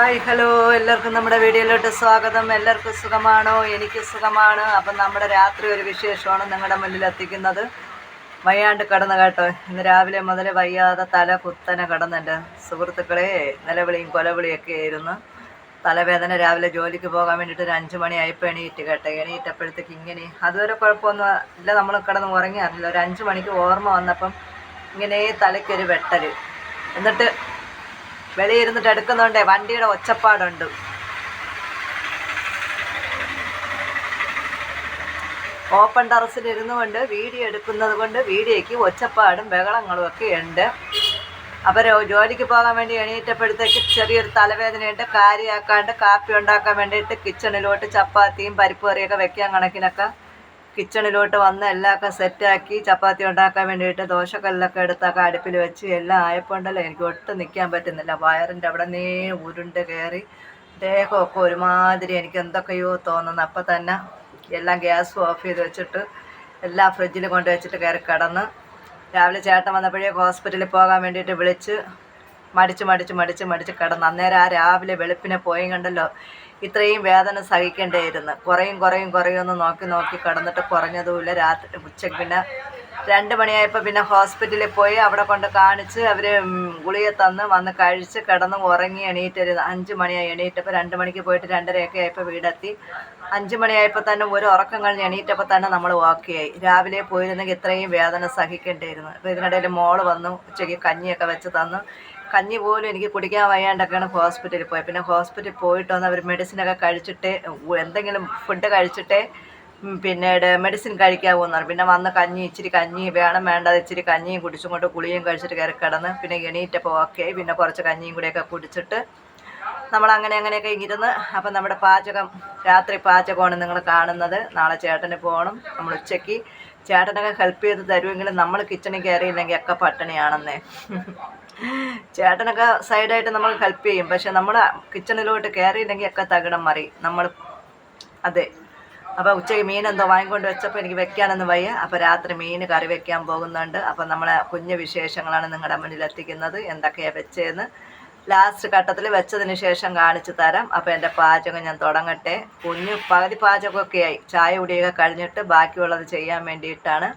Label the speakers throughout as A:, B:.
A: Hi hello. എല്ലാവർക്കും നമ്മുടെ വീഡിയോയിലോട്ട് സ്വാഗതം. എല്ലാവർക്കും സുഖമാണോ? എനിക്ക് സുഖമാണ്. അപ്പം നമ്മുടെ രാത്രി ഒരു വിശേഷമാണ് നിങ്ങളുടെ മുന്നിൽ എത്തിക്കുന്നത് വയ്യാണ്ട് കിടന്ന് കേട്ടോ. ഇന്ന് രാവിലെ മുതൽ വയ്യാതെ തല കുത്തനെ കിടന്നെന്റെ സുഹൃത്തുക്കളെ നിലവിളിയും കൊലവിളിയൊക്കെ ആയിരുന്നു. തലവേദന രാവിലെ ജോലിക്ക് പോകാൻ വേണ്ടിയിട്ട് ഒരു അഞ്ച് മണിയായപ്പോൾ എണീറ്റ് കേട്ടോ. എണീറ്റപ്പോഴത്തേക്ക് ഇങ്ങനെ അതുവരെ കുഴപ്പമൊന്നും ഇല്ല നമ്മൾ കിടന്ന് ഉറങ്ങി അറിയില്ല ഒരു അഞ്ച് മണിക്ക് ഓർമ്മ വന്നപ്പം ഇങ്ങനെ തലയ്ക്കൊരു വെട്ടൽ എന്നിട്ട് വെളിയിരുന്നിട്ട് എടുക്കുന്നുണ്ടേ. വണ്ടിയുടെ ഒച്ചപ്പാടുണ്ട്. ഓപ്പൺ ടെറസിൽ ഇരുന്നു കൊണ്ട് വീഡിയോ എടുക്കുന്നത് കൊണ്ട് വീഡിയോയ്ക്ക് ഒച്ചപ്പാടും ബഹളങ്ങളും ഒക്കെ ഉണ്ട്. അവർ ജോലിക്ക് പോകാൻ വേണ്ടി എണീറ്റപ്പോഴത്തേക്ക് ചെറിയൊരു തലവേദനയുണ്ട്. കാര്യമാക്കാണ്ട് കാപ്പി ഉണ്ടാക്കാൻ വേണ്ടിയിട്ട് കിച്ചണിലോട്ട് ചപ്പാത്തിയും പരിപ്പ് കറിയൊക്കെ വെക്കാൻ കണക്കിനൊക്കെ. കിച്ചണിലോട്ട് വന്ന് എല്ലാമൊക്കെ സെറ്റാക്കി ചപ്പാത്തി ഉണ്ടാക്കാൻ വേണ്ടിയിട്ട് ദോശക്കല്ലൊക്കെ എടുത്തൊക്കെ അടുപ്പിൽ വെച്ച് എല്ലാം ആയപ്പോണ്ടല്ലോ എനിക്ക് ഒട്ടും നിൽക്കാൻ പറ്റുന്നില്ല. വയറിന്റെ അവിടെ നേ ഉരുണ്ട് കയറി ദേഹമൊക്കെ ഒരുമാതിരി എനിക്ക് എന്തൊക്കെയോ തോന്നുന്നു. അപ്പം തന്നെ എല്ലാം ഗ്യാസ് ഓഫ് ചെയ്ത് വെച്ചിട്ട് എല്ലാം ഫ്രിഡ്ജിൽ കൊണ്ട് വെച്ചിട്ട് കയറി കിടന്ന് രാവിലെ ചേട്ടൻ വന്നപ്പോഴേ ഹോസ്പിറ്റലിൽ പോകാൻ വേണ്ടിയിട്ട് വിളിച്ച് മടിച്ച് മടിച്ച് മടിച്ച് മടിച്ച് കിടന്ന്. അന്നേരം ആ രാവിലെ വെളുപ്പിനെ പോയി കണ്ടല്ലോ. ഇത്രയും വേദന സഹിക്കേണ്ടിയിരുന്നു. കുറയും കുറയും കുറയും ഒന്ന് നോക്കി നോക്കി കിടന്നിട്ട് കുറഞ്ഞതുമില്ല. രാത്രി ഉച്ചയ്ക്ക് പിന്നെ രണ്ട് മണിയായപ്പോൾ പിന്നെ ഹോസ്പിറ്റലിൽ പോയി അവിടെ കൊണ്ട് കാണിച്ച് അവർ ഗുളിക തന്ന് വന്ന് കഴിച്ച് കിടന്ന് ഉറങ്ങി എണീറ്റൊരു അഞ്ച് മണിയായി എണീറ്റപ്പോൾ രണ്ട് മണിക്ക് പോയിട്ട് രണ്ടരയൊക്കെ ആയപ്പോൾ വീടെത്തി. അഞ്ച് മണിയായപ്പോൾ തന്നെ ഒരു ഉറക്കം കഴിഞ്ഞ് എണീറ്റപ്പോൾ തന്നെ നമ്മൾ ഓക്കെയായി. രാവിലെ പോയിരുന്നെങ്കിൽ ഇത്രയും വേദന സഹിക്കേണ്ടിയിരുന്നു. അപ്പോൾ ഇതിനിടയിൽ മോൾ വന്നു ഉച്ചയ്ക്ക് കഞ്ഞിയൊക്കെ വെച്ച് തന്നു. കഞ്ഞി പോലും എനിക്ക് കുടിക്കാൻ വയ്യാണ്ടൊക്കെയാണ് ഹോസ്പിറ്റലിൽ പോയത്. പിന്നെ ഹോസ്പിറ്റലിൽ പോയിട്ട് വന്ന് അവർ മെഡിസിനൊക്കെ കഴിച്ചിട്ട് എന്തെങ്കിലും ഫുഡ് കഴിച്ചിട്ട് പിന്നെ പിന്നീട് മെഡിസിൻ കഴിക്കാൻ പോകുന്നതാണ് പിന്നെ വന്ന് കഞ്ഞി ഇച്ചിരി കഞ്ഞി വേണം വേണ്ടാതെ ഇച്ചിരി കഞ്ഞിയും കുടിച്ചും കൊണ്ട് ഗുളിയും കഴിച്ചിട്ട് കയറി കിടന്ന് പിന്നെ എണീറ്റപ്പോൾ ഓക്കെ പിന്നെ കുറച്ച് കഞ്ഞിയും കൂടെയൊക്കെ കുടിച്ചിട്ട് നമ്മൾ അങ്ങനെ അങ്ങനെയൊക്കെ ഇരുന്ന് അപ്പം നമ്മുടെ പാചകം രാത്രി പാചകമാണ് നിങ്ങൾ കാണുന്നത്. നാളെ ചേട്ടന് പോകണം. നമ്മൾ ഉച്ചയ്ക്ക് ചേട്ടനൊക്കെ ഹെൽപ്പ് ചെയ്ത് തരുമെങ്കിലും നമ്മൾ കിച്ചണിൽ കയറിയില്ലെങ്കിൽ ഒക്കെ പട്ടിണിയാണെന്നേ. ചേട്ടനൊക്കെ സൈഡായിട്ട് നമ്മൾ ഹെൽപ്പ് ചെയ്യും. പക്ഷെ നമ്മൾ കിച്ചണിലോട്ട് കയറിയില്ലെങ്കിൽ ഒക്കെ തകിടം മറി നമ്മൾ അതെ. അപ്പോൾ ഉച്ചയ്ക്ക് മീൻ എന്തോ വാങ്ങിക്കൊണ്ട് വെച്ചപ്പോൾ എനിക്ക് വെക്കാനൊന്നും വയ്യ. അപ്പോൾ രാത്രി മീൻ കറി വെക്കാൻ പോകുന്നുണ്ട്. അപ്പോൾ നമ്മളെ കുഞ്ഞു വിശേഷങ്ങളാണ് നിങ്ങളുടെ മുന്നിൽ എത്തിക്കുന്നത്. എന്തൊക്കെയാണ് വെച്ചതെന്ന് ലാസ്റ്റ് ഘട്ടത്തിൽ വെച്ചതിന് ശേഷം കാണിച്ചു തരാം. അപ്പോൾ എന്റെ പാചകം ഞാൻ തുടങ്ങട്ടെ. കുഞ്ഞ് പകുതി പാചകമൊക്കെ ആയി. ചായ കുടിയൊക്കെ കഴിഞ്ഞിട്ട് ബാക്കിയുള്ളത് ചെയ്യാൻ വേണ്ടിയിട്ടാണ്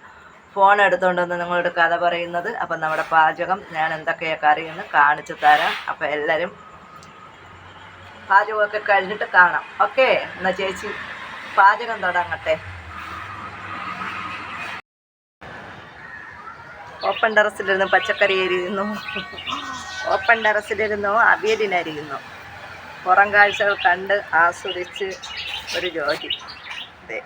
A: ഫോൺ എടുത്തുകൊണ്ടൊന്ന് നിങ്ങളോട് കഥ പറയുന്നത്. അപ്പം നമ്മുടെ പാചകം ഞാൻ എന്തൊക്കെയാണ് കറിയെന്ന് കാണിച്ചു തരാം. അപ്പോൾ എല്ലാവരും പാചകമൊക്കെ കഴിഞ്ഞിട്ട് കാണാം. ഓക്കെ എന്നാൽ ചേച്ചി പാചകം തുടങ്ങട്ടെ. ഓപ്പൺ ടെറസിലിരുന്ന് പച്ചക്കറി എരിയുന്നു ഓപ്പൺ ടെറസിലിരുന്നു അവിയലിനരിയുന്നു പുറം കാഴ്ചകൾ കണ്ട് ആസ്വദിച്ച് ഒരു ജോലി. അതെ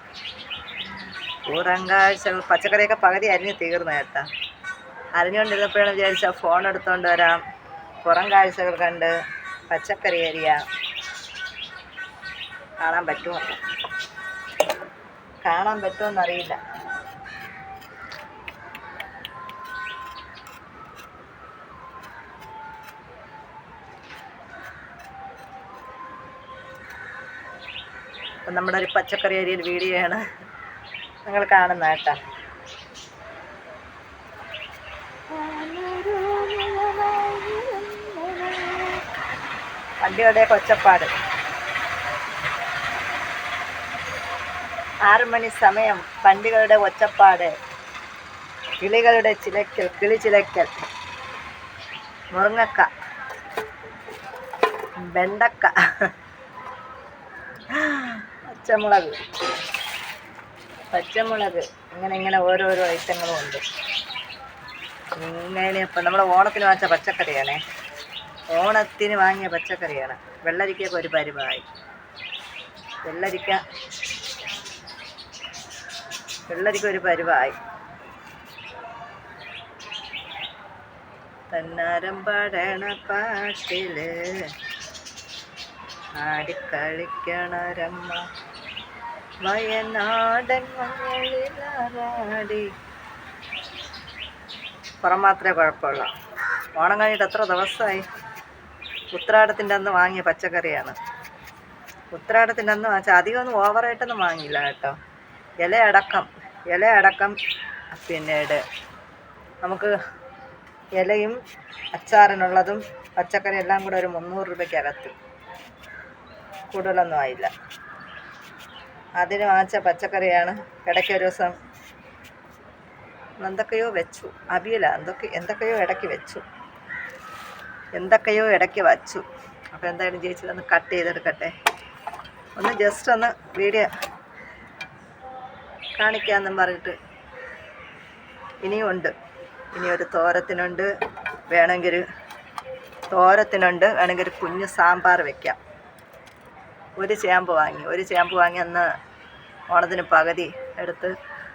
A: പുറം കാഴ്ചകൾ പച്ചക്കറിയൊക്കെ പകുതി അരിഞ്ഞ് തീർന്നു കേട്ടാ. അരിഞ്ഞുകൊണ്ടിരുന്നപ്പോഴാണ് വിചാരിച്ച ഫോൺ എടുത്തുകൊണ്ട് വരാം. പുറം കാഴ്ചകൾ കണ്ട് പച്ചക്കറി അരിയാം. കാണാൻ പറ്റുമോ? കാണാൻ പറ്റുമെന്നറിയില്ല. അപ്പം നമ്മുടെ ഒരു പച്ചക്കറി അരിയിൽ വീഡിയോ ആണ് നിങ്ങൾ കാണുന്ന കേട്ടോ. വണ്ടിയുടെ കൊച്ചപ്പാട് മണി സമയം പണ്ടികളുടെ ഒച്ചപ്പാട്. കിളികളുടെ ചിലക്കൽ കിളി ചിലക്കൽ. മുറുങ്ങക്ക വെണ്ടക്ക. പച്ചമുളക്. പച്ചമുളക്. ഇങ്ങനെ ഇങ്ങനെ ഓരോരോ ഐറ്റങ്ങളും ഉണ്ട്. ഇങ്ങനെ ഇപ്പം നമ്മൾ ഓണത്തിന് വാങ്ങിച്ച പച്ചക്കറിയാണേ. ഓണത്തിന് വാങ്ങിയ പച്ചക്കറിയാണ്. വെള്ളരിക്കൊക്കെ ഒരു പരിവായി. വെള്ളരിക്ക. വെള്ളരിക്ക ഒരു പരിവായി. തന്നാരം പാടണ പാട്ടിൽ. ആടിക്കളിക്കണരമ്മ വയനാടൻ മഞ്ഞളിലാടി പുറം മാത്രമേ കുഴപ്പമുള്ളൂ. ഓണം കഴിഞ്ഞിട്ട് എത്ര ദിവസമായി? ഉത്രാടത്തിന്റെ അന്ന് വാങ്ങിയ പച്ചക്കറിയാണ്. ഉത്രാടത്തിന്റെ അന്ന് വാങ്ങിച്ചാൽ അധികമൊന്നും ഓവറായിട്ടൊന്നും വാങ്ങിയില്ല കേട്ടോ. ഇല അടക്കം ഇല അടക്കം പിന്നീട് നമുക്ക് ഇലയും അച്ചാറിനുള്ളതും പച്ചക്കറി എല്ലാം കൂടെ ഒരു മുന്നൂറ് രൂപയ്ക്കകത്ത്. കൂടുതലൊന്നും ആയില്ല. അതിന് വാങ്ങിച്ച പച്ചക്കറിയാണ്. ഇടയ്ക്ക് ഒരു ദിവസം എന്തൊക്കെയോ വെച്ചു. അവിയല എന്തൊക്കെ എന്തൊക്കെയോ ഇടയ്ക്ക് വെച്ചു. എന്തൊക്കെയോ ഇടയ്ക്ക് വച്ചു. അപ്പോൾ എന്തായാലും ചേച്ചി ഒന്ന് കട്ട് ചെയ്തെടുക്കട്ടെ. ഒന്ന് ജസ്റ്റ് ഒന്ന് വീഡിയോ കാണിക്കാമെന്നും പറഞ്ഞിട്ട് ഇനിയും ഉണ്ട്. ഇനി ഒരു തോരത്തിനുണ്ട്. വേണമെങ്കിൽ തോരത്തിനുണ്ട്. വേണമെങ്കിൽ ഒരു കുഞ്ഞ് സാമ്പാർ വെക്കാം. ഒരു ചേമ്പ് വാങ്ങി. ഒരു ചേമ്പ് വാങ്ങി അന്ന് ഓണത്തിന് പകുതി എടുത്ത്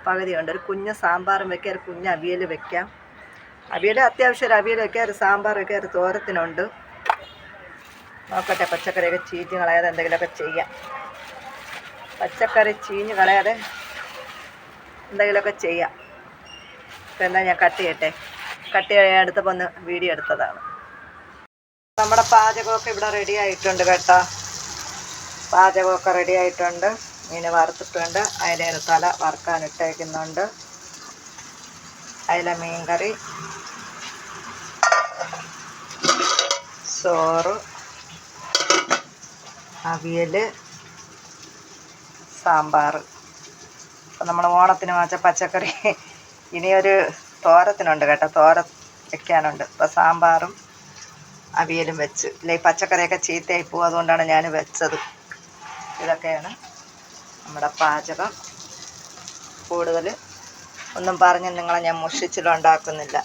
A: പകുതി ഉണ്ട് ഒരു കുഞ്ഞ് സാമ്പാറും വെക്കാം ഒരു കുഞ്ഞ് അവിയൽ വെക്കാം. അവിയൽ അത്യാവശ്യം ഒരു അവിയൽ വെക്കാം ഒരു സാമ്പാർ വെക്കാം ഒരു തോരത്തിനുണ്ട്. നോക്കട്ടെ പച്ചക്കറിയൊക്കെ ചീഞ്ഞ് കളയാതെ എന്തെങ്കിലുമൊക്കെ ചെയ്യാം. പച്ചക്കറി ചീഞ്ഞ് കളയാതെ എന്തെങ്കിലുമൊക്കെ ചെയ്യാം. ഇപ്പം എന്താ ഞാൻ കട്ട് ചെയ്യട്ടെ. കട്ട് എടുത്തപ്പോൾ ഒന്ന് വീഡിയോ എടുത്തതാണ്. നമ്മുടെ പാചകമൊക്കെ ഇവിടെ റെഡി ആയിട്ടുണ്ട് കേട്ടോ. പാചകമൊക്കെ റെഡി ആയിട്ടുണ്ട്. മീൻ വറുത്തിട്ടുണ്ട്. അതിന്റെ തല വറുക്കാൻ ഇട്ടേക്കുന്നുണ്ട്. അതിലെ മീൻ കറി ചോറ്. അവിയൽ സാമ്പാർ അപ്പം നമ്മൾ ഓണത്തിന് വാച്ച പച്ചക്കറി ഇനിയൊരു തോരത്തിനുണ്ട് കേട്ടോ. തോര വെക്കാനുണ്ട്. അപ്പോൾ സാമ്പാറും അവിയലും വെച്ച്. ഇല്ല പച്ചക്കറിയൊക്കെ ചീത്തയായി പോകും അതുകൊണ്ടാണ് ഞാൻ വെച്ചത്. ഇതൊക്കെയാണ് നമ്മുടെ പാചകം. കൂടുതൽ ഒന്നും പറഞ്ഞ് നിങ്ങളെ ഞാൻ മുഷിച്ചിലുണ്ടാക്കുന്നില്ല.